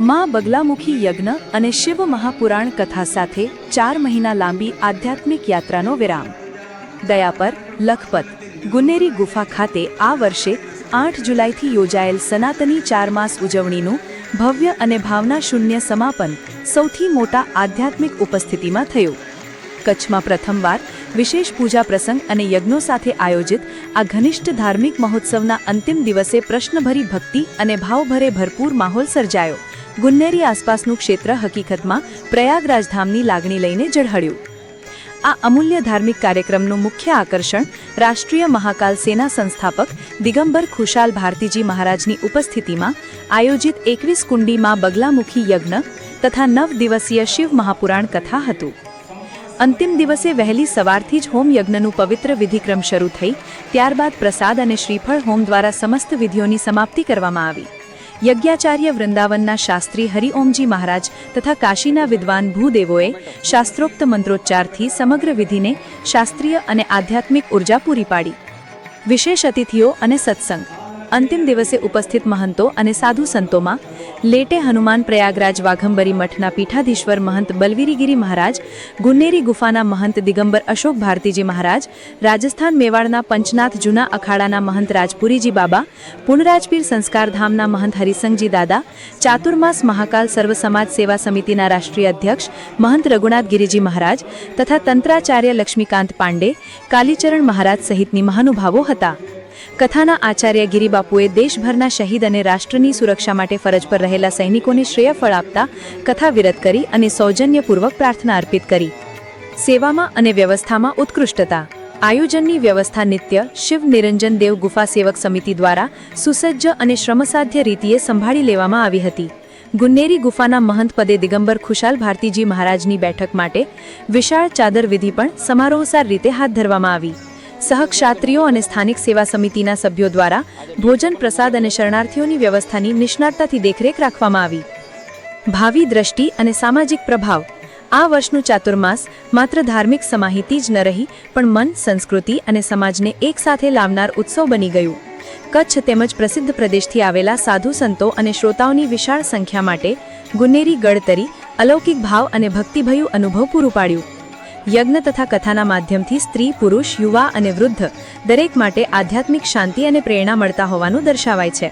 માં બગલામુખી યજ્ઞ અને શિવ મહાપુરાણ કથા સાથે ચાર મહિના લાંબી આધ્યાત્મિક યાત્રાનો વિરામ. દયા પર લખપત, ગુનેરી ગુફા ખાતે આ વર્ષે આઠ જુલાઈથી યોજાયેલ સનાતની ચાર માસ ઉજવણીનું ભવ્ય અને ભાવના શૂન્ય સમાપન સૌથી મોટા આધ્યાત્મિક ઉપસ્થિતિમાં થયું. કચ્છમાં પ્રથમવાર વિશેષ પૂજા પ્રસંગ અને યજ્ઞો સાથે આયોજિત આ ઘનિષ્ઠ ધાર્મિક મહોત્સવના અંતિમ દિવસે પ્રશ્નભરી ભક્તિ અને ભાવભરે ભરપૂર માહોલ સર્જાયો. ગુન્નેરી આસપાસનું ક્ષેત્ર હકીકતમાં પ્રયાગરાજ ધામની લાગણી લઈને ઝળહળ્યું. આ અમૂલ્ય ધાર્મિક કાર્યક્રમનું મુખ્ય આકર્ષણ રાષ્ટ્રીય મહાકાલ સેના સંસ્થાપક દિગંબર ખુશાલ ભારતીજી મહારાજની ઉપસ્થિતિમાં આયોજિત એકવીસ કુંડીમાં બગલામુખી યજ્ઞ તથા નવ દિવસીય શિવ મહાપુરાણ કથા હતું. અંતિમ દિવસે વહેલી સવારથી જ હોમ યજ્ઞનું પવિત્ર વિધિક્રમ શરૂ થઈ, ત્યારબાદ પ્રસાદ અને શ્રીફળ હોમ દ્વારા સમસ્ત વિધિઓની સમાપ્તિ કરવામાં આવી. યજ્ઞાચાર્ય વૃંદાવનના શાસ્ત્રી હરિઓમજી મહારાજ તથા કાશીના વિદ્વાન ભૂદેવોએ શાસ્ત્રોક્ત મંત્રોચ્ચારથી સમગ્ર વિધિને શાસ્ત્રીય અને આધ્યાત્મિક ઊર્જા પૂરી પાડી. વિશેષ અતિથિઓ અને સત્સંગ. અંતિમ દિવસે ઉપસ્થિત મહંતો અને સાધુ સંતોમાં લેટે હનુમાન પ્રયાગરાજ વાઘંબરી મઠના પીઠાધીશ્વર મહંત બલવીરીગીરી મહારાજ ગુન્નેરી ગુફાના મહંત દિગંબર અશોક ભારતીજી મહારાજ, રાજસ્થાન મેવાડના પંચનાથ જૂના અખાડાના મહંત રાજપુરીજી બાબા, પુનરાજપીર સંસ્કારધામના મહંત હરિસંગજી દાદા, ચાતુર્માસ મહાકાલ સર્વ સમાજ સેવા સમિતિના રાષ્ટ્રીય અધ્યક્ષ મહંત રઘુનાથ ગિરિજી મહારાજ તથા તંત્રાચાર્ય લક્ષ્મીકાંત પાંડે, કાલીચરણ મહારાજ સહિતની મહાનુભાવો હતા. કથાના આચાર્ય ગિરિબાપુએ દેશભરના શહીદ અને રાષ્ટ્રની સુરક્ષા માટે ફરજ પર રહેલા સૈનિકોને શ્રેયફળ આપતા કથા વિરત કરી અને સૌજન્યપૂર્વક પ્રાર્થના અર્પિત કરી. સેવામાં અને વ્યવસ્થામાં ઉત્કૃષ્ટતા. આયોજનની વ્યવસ્થા નિત્ય શિવ નિરંજન દેવ ગુફા સેવક સમિતિ દ્વારા સુસજ્જ અને શ્રમસાધ્ય રીતિએ સંભાળી લેવામાં આવી હતી. ગુન્નેરી ગુફાના મહંત પદે દિગંબર ખુશાલ ભારતીજી મહારાજની બેઠક માટે વિશાળ ચાદર વિધિ પણ સમારોહસાર રીતે હાથ ધરવામાં આવી. સહક્ષાત્રીઓ અને સ્થાનિક સેવા સમિતિના સભ્યો દ્વારા ભોજન, પ્રસાદ અને શરણાર્થીઓની વ્યવસ્થાની નિષ્ણાતતાથી દેખરેખ રાખવામાં આવી. ભાવિ દ્રષ્ટિ અને સામાજિક પ્રભાવ. આ વર્ષનું ચાતુર્માસ માત્ર ધાર્મિક સમાહિતી જ ન રહી, પણ મન, સંસ્કૃતિ અને સમાજને એકસાથે લાવનાર ઉત્સવ બની ગયું. કચ્છ તેમજ પ્રસિદ્ધ પ્રદેશથી આવેલા સાધુ સંતો અને શ્રોતાઓની વિશાળ સંખ્યા માટે ગુન્નેરી ગળતરી અલૌકિક ભાવ અને ભક્તિભયું અનુભવ પૂરું પાડ્યું. યજ્ઞ તથા કથાના માધ્યમથી સ્ત્રી, પુરુષ, યુવા અને વૃદ્ધ દરેક માટે આધ્યાત્મિક શાંતિ અને પ્રેરણા મળતા હોવાનું દર્શાવાય છે.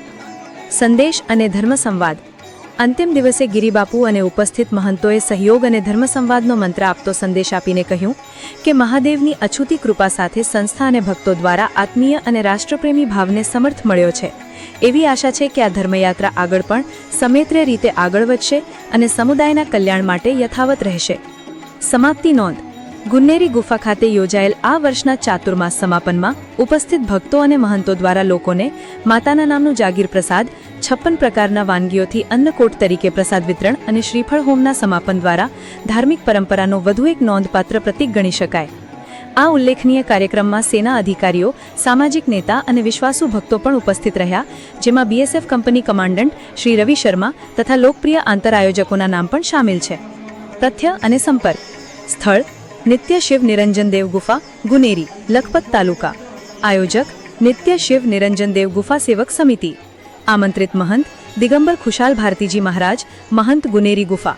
સંદેશ અને ધર્મ સંવાદ અંતિમ દિવસે ગિરિબાપુ અને ઉપસ્થિત મહંતોએ સહયોગ અને ધર્મ સંવાદનો મંત્ર આપતો સંદેશ આપીને કહ્યું કે મહાદેવની અછૂતી કૃપા સાથે સંસ્થા અને ભક્તો દ્વારા આત્મીય અને રાષ્ટ્રપ્રેમી ભાવને સમર્થ મળ્યો છે. એવી આશા છે કે આ ધર્મયાત્રા આગળ પણ સમેત્ર રીતે આગળ વધશે અને સમુદાયના કલ્યાણ માટે યથાવત રહેશે. સમાપ્તિ નોંધ. ગુન્નેરી ગુફા ખાતે યોજાયેલ આ વર્ષના ચાતુર્માસ સમાપનમાં ઉપસ્થિત ભક્તો અને મહંતો દ્વારા લોકોને માતાના નામનું જાગીર પ્રસાદ, છપ્પન પ્રકારના વાનગીઓથી અન્નકોટ તરીકે પ્રસાદ વિતરણ અને શ્રીફળ હોમના સમાપન દ્વારા ધાર્મિક પરંપરાનો વધુ એક નોંધપાત્ર પ્રતીક ગણી શકાય. આ ઉલ્લેખનીય કાર્યક્રમમાં સેના અધિકારીઓ, સામાજિક નેતા અને વિશ્વાસુ ભક્તો પણ ઉપસ્થિત રહ્યા, જેમાં BSF company commandant Shri Ravi Sharma તથા લોકપ્રિય આંતર આયોજકોના નામ પણ સામેલ છે. તથ્ય અને સંપર્ક. સ્થળ નિત્ય શિવ નિરંજન દેવ ગુફા ગુનેરી લખપત તાલુકા આયોજક નિત્ય શિવ નિરંજન દેવ ગુફા સેવક સમિતિ આમંત્રિત મહંત દિગંબર ખુશાલ ભારતીજી મહારાજ મહંત ગુનેરી ગુફા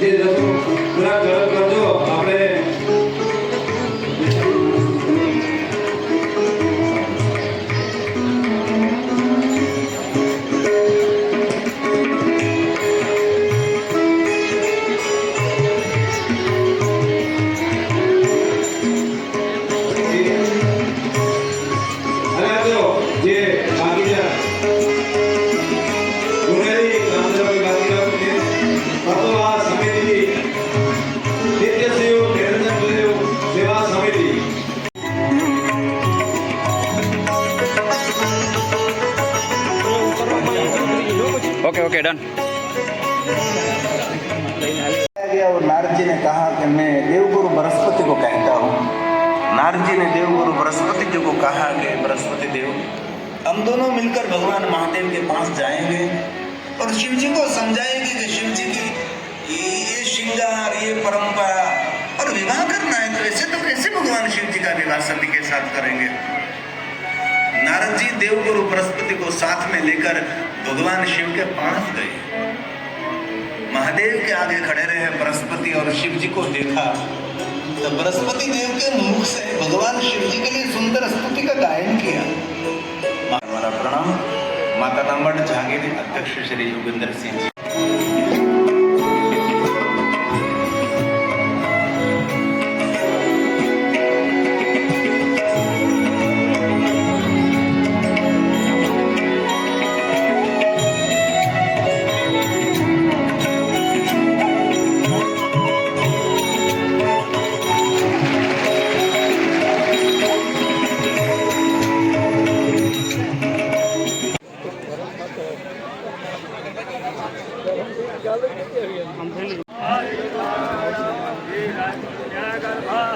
જે દસમું ओके ओके डन और नारद जी ने कहा कि मैं देवगुरु बृहस्पति को कहता हूँ नारद जी ने देवगुरु बृहस्पति जी को कहा कि बृहस्पति देव हम दोनों मिलकर भगवान महादेव के पास जाएँगे और शिव जी को समझाएँगे कि शिव जी की ये ये श्रृंगार ये परंपरा और विवाह करना है तो ऐसे तो कैसे भगवान शिव जी का विवाह सभी के साथ करेंगे नारद जी देवगुरु बृहस्पति को साथ में लेकर भगवान शिव के पास गए। महादेव के आगे खड़े रहे, बृहस्पति और शिव जी को देखा। तो बृहस्पति देव के मुख से भगवान शिव जी के लिए सुंदर स्तुति का गायन किया। हमारा प्रणाम। माता नामट जहांगीर, अध्यक्ष श्री योगिंदर सिंह जी। Yeah. Uh,